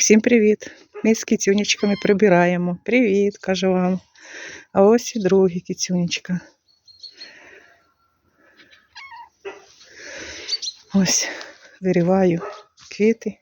Всім привіт! Ми з кіцюнечками прибираємо. Привіт, кажу вам. А ось і другий кіцюнечка. Ось виріваю квіти,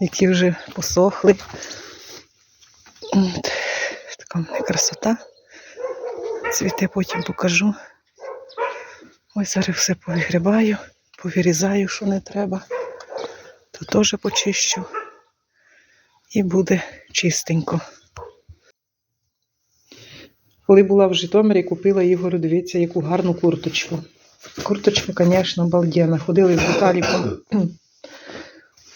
які вже посохли. От, така в мене красота. Цвіте потім покажу. Ось зараз все повигрібаю, повирізаю, що не треба. То теж почищу. І буде чистенько. Коли була в Житомирі, купила Ігору, дивіться, яку гарну курточку. Курточка, звісно, обалденна. Ходили з Віталіком.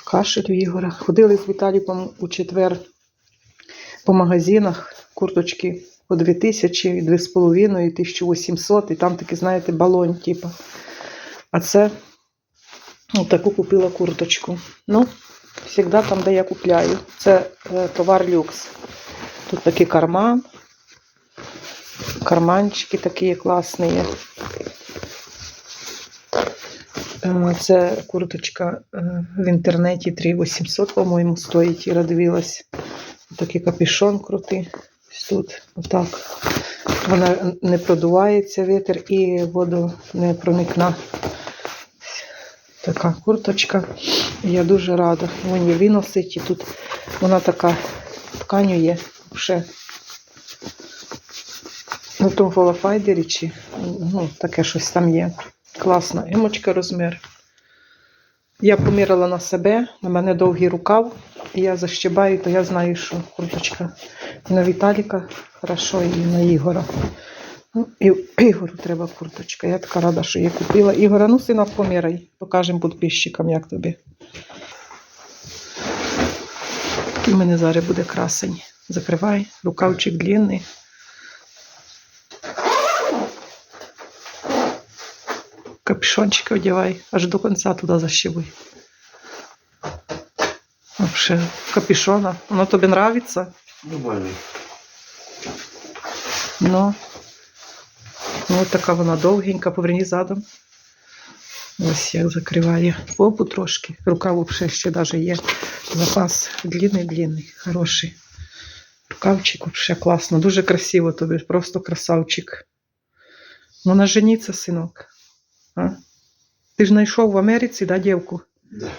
Кашель у Ігора. Ходили з Віталіком у четвер по магазинах. Курточки по 2000, 2,5, 1800. І там такі, знаєте, балон, типу. А це таку купила курточку. Ну, завжди там, де я купляю. Це е, товар люкс. Тут такий карман. Карманчики такі класні є. Е, Це курточка е, в інтернеті 3800, по-моєму, стоїть і дивилась. Такий капюшон крутий. Ось тут, отак. Вона не продувається вітер і воду не проникна. Така курточка. Я дуже рада. Вон її носить і тут вона така тканю є вже. На тому голофайдері чи ну, таке щось там є. Класна. Емочка розмір. Я поміряла на себе, на мене довгий рукав, і я защибаю, то я знаю, що курточка на Віталіка хорошо, і на Ігора. Ну, Ігору треба курточка. Я така рада, що її купила. Ігора, ну сина поміряй. Покажемо підписчикам, як тобі. У мене зараз буде красень. Закривай, рукавчик длинний. Капюшончики одягай, аж до кінця туди защибуй. Вообще, капюшона. Воно тобі нравиться? Нормально. Ну, ну от така вона довгенька, поверні задом. Ось як закриває попу трошки. Рукав взагалі ще навіть є. Запас длинний-длинний, хороший. Рукавчик взагалі класно, дуже красиво тобі, просто красавчик. Ну, на женіться, синок. А? Ти ж знайшов в Америці, да, дівку? Да.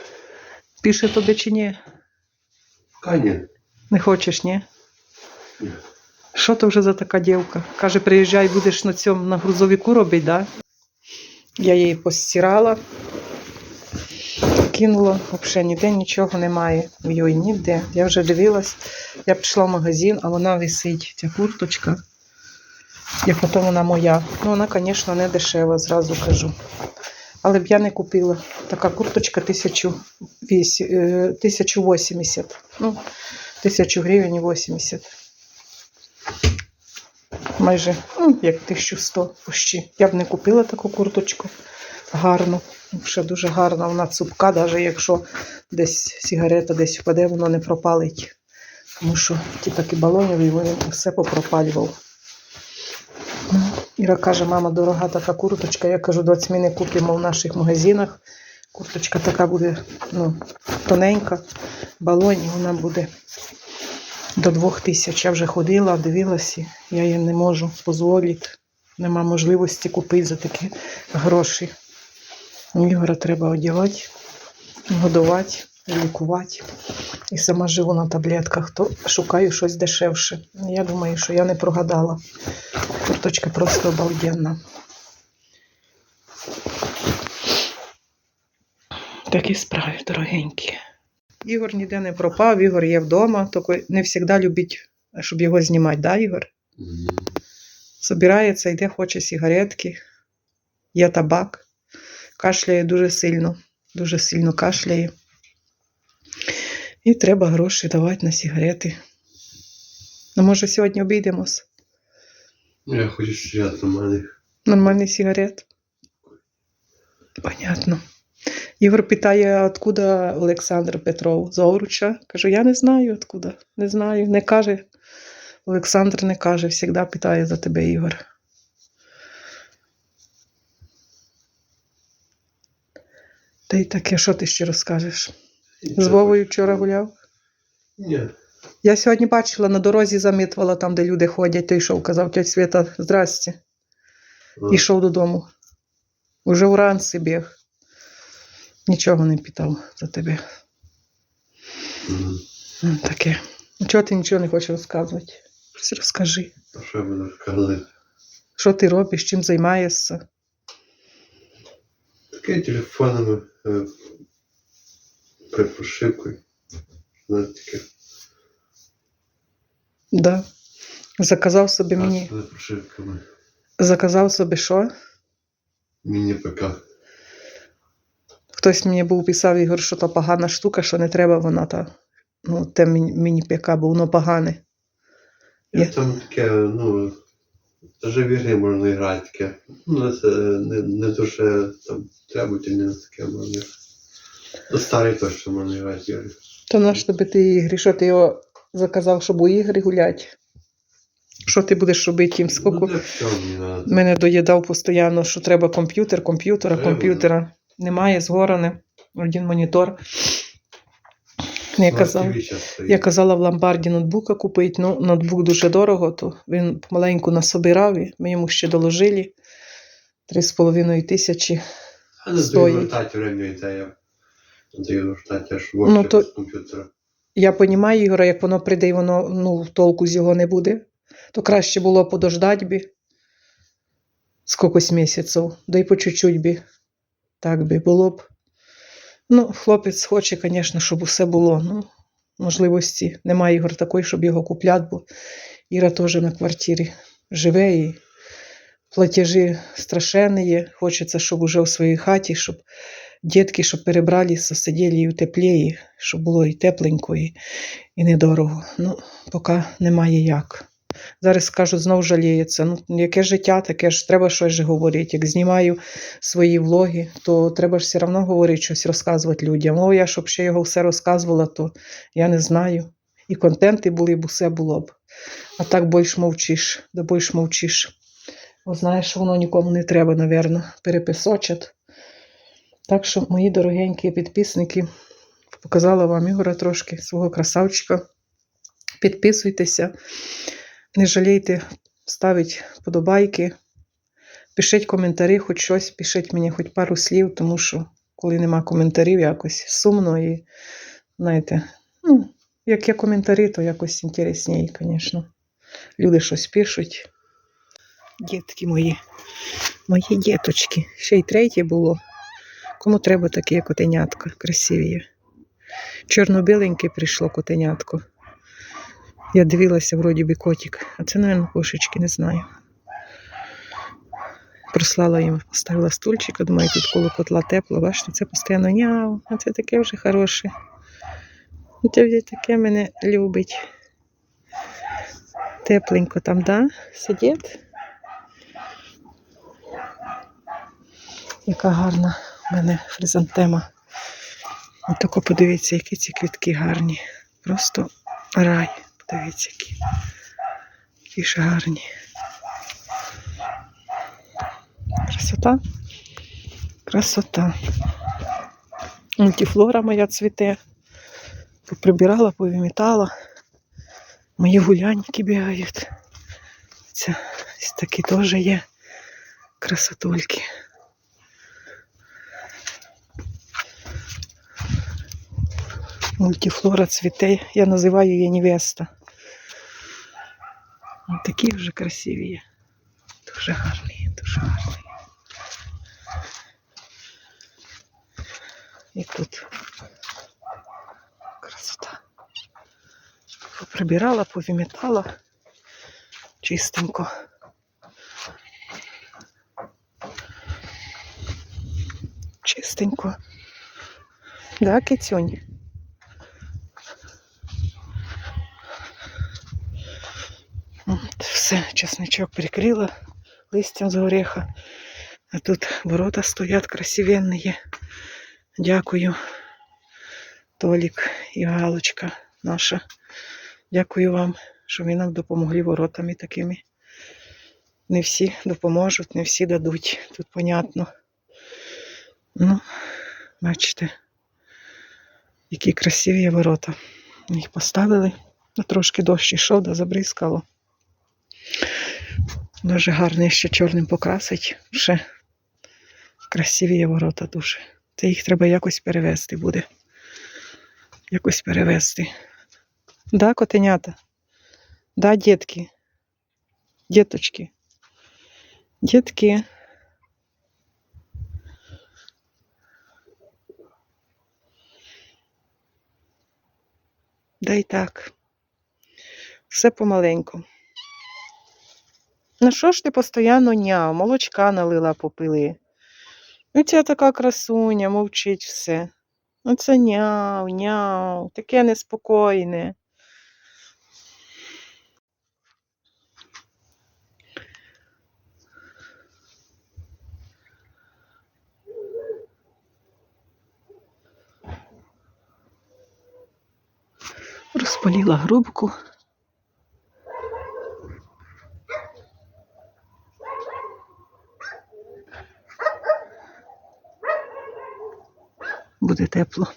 Пише тобі чи ні? Каня. Не хочеш, ні? Ні. Що то вже за така дівка? Каже, приїжджай, будеш на цьому на грузовику робити, да? Я її постирала, кинула, взагалі ніде нічого немає. В її ніде. Я вже дивилась, я пішла в магазин, а вона висить, ця курточка. І потім вона моя. Ну, вона, звісно, не дешева, зразу кажу. Але б я не купила. Така курточка 1008, е, 1080. Ну, 1000 гривень і 80 майже ну, як 1100 пущі. Я б не купила таку курточку гарну. Ще дуже гарна, вона цупка, навіть якщо десь сигарета десь впаде, воно не пропалить. Тому що ті такі балонові, вони все попропалював. Ну, Іра каже, мама, дорога така курточка. Я кажу, доць, ми не купимо в наших магазинах. Курточка така буде ну, тоненька, балоні, вона буде до двох тисяч. Я вже ходила, дивилася, я їм не можу дозволити. Нема можливості купити за такі гроші. Ігора треба одягати, годувати, лікувати. І сама живу на таблетках, то шукаю щось дешевше. Я думаю, що я не прогадала. Курточка просто обалденна. Такі справи дорогенькі. Ігор ніде не пропав, Ігор є вдома, тільки не завжди любить, щоб його знімати, да, Ігор? Собирається, йде, хоче сигаретки, є табак, кашляє дуже сильно, дуже сильно кашляє. І треба гроші давати на сигарети. Ну, може, сьогодні обійдемось? Я хочу стріляти нормальних. Нормальний сигарет? Понятно. Ігор питає, откуда Олександр Петров? З Овруча? Кажу, я не знаю откуда. Не знаю. Не каже. Олександр не каже, завжди питає за тебе, Ігор. Та й таке, що ти ще розкажеш? З Вовою вчора гуляв? Ні. Я сьогодні бачила на дорозі замітувала там, де люди ходять. Той йшов, казав, тьоть Свята, здрасте. Ішов додому. Уже вранці біг. Нічого не питав за тебе. М, Таке. Чого ти нічого не хочеш розказувати? Щось розкажи. Що буду розказати? Що ти робиш, чим займаєшся? Таке телефонами е, при прошивкою. Знаєте, таке. Да. Заказав собі мені. Заказав собі що? Міні-ПК. Хтось мені був писав, Ігор, що то погана штука, що не треба вона та. Ну, те міні- міні-ПК, бо воно погане. Я там таке, ну, в ігри можна грати таке. Ну, це не, не дуже там требовательне таке можна. Ну, старий точно можна грати ігри. То на що тобі ти ігри? Що ти його заказав, щоб у ігри гуляти? Що ти будеш робити їм? Ну, мені треба. мене доїдав постійно, що треба комп'ютер, комп'ютера, Треба, комп'ютера. Немає, згорене. Один монітор. Я казав, я казала в ломбарді ноутбука купити. Ну, ноутбук дуже дорого, то він помаленьку насобирав, і ми йому ще доложили. Три з половиною тисячі. А не стоїть. вертати время ідея. Даю вертати аж Ну, то- з комп'ютера. Я розумію, Ігора, як воно прийде і воно ну, толку з його не буде, то краще було подождати бі скількось місяців, да й по чуть-чуть бі. Так би було б. Ну, хлопець хоче, звісно, щоб усе було. Ну, можливості немає Ігор такої, щоб його купляти, бо Іра теж на квартирі живе і платежі страшенні є. Хочеться, щоб уже в своїй хаті, щоб дітки, щоб перебралися, сиділи і в теплі, щоб було і тепленько, і, і недорого. Ну, поки немає як. Зараз скажуть, знов жаліється. Ну, яке життя, таке ж треба щось же говорити. Як знімаю свої влоги, то треба ж все одно говорити щось, розказувати людям. О, я щоб ще його все розказувала, то я не знаю. І контенти були б, усе було б. А так більш мовчиш, да більш мовчиш. Бо знаєш, воно нікому не треба, напевно, переписочать. Так що, мої дорогенькі підписники, показала вам Ігора трошки свого красавчика. Підписуйтеся, не жалійте ставити подобайки, пишіть коментарі, хоч щось, пишіть мені хоч пару слів, тому що коли нема коментарів, якось сумно і, знаєте, ну, як є коментарі, то якось інтересніше, звісно. Люди щось пишуть. Дітки мої, мої діточки. Ще й третє було. Кому треба таке котенятко, красиві. Чорно-біленьке прийшло котенятко. Я дивилася, вроді би котик, а це, мабуть, кошечки, не знаю. Прислала їм, поставила стульчик, думаю, тут коло котла тепло, бачите, це постійно няу, а це таке вже хороше. Ну, Це таке мене любить. Тепленько там, да? Сидить. Яка гарна в мене хризантема. Отако подивіться, які ці квітки гарні. Просто рай. Подивіться, які. Які ж гарні. Красота. Красота. Мультифлора моя цвіте. Поприбирала, повимітала. Мої гуляньки бігають. Це ось такі теж є красотульки. Мультифлора цвіте. Я називаю її невеста. Ось такі вже красиві. Дуже гарні, дуже гарні. І тут красота. Поприбирала, повимітала чистенько. Чистенько. Да, кицюнь? От, Все, чесничок прикрила листям з ореха. А тут ворота стоять красивенні. Дякую, Толік і Галочка наша. Дякую вам, що ви нам допомогли воротами такими. Не всі допоможуть, не всі дадуть. Тут понятно. Ну, бачите, які красиві ворота. Їх поставили. Трошки дощ ішов, да забризкало. Дуже гарний ще чорним покрасить. Ще красиві є ворота дуже. Це їх треба якось перевести буде. Якось перевести. Да, котенята? Да, дітки. Діточки. Дітки. Да й так. Все помаленьку. Ну що ж ти постійно няв, молочка налила попили. Ну, ця така красуня, мовчить все. Оце няв, няв, таке неспокійне. Розпаліла грубку. Буде тепло.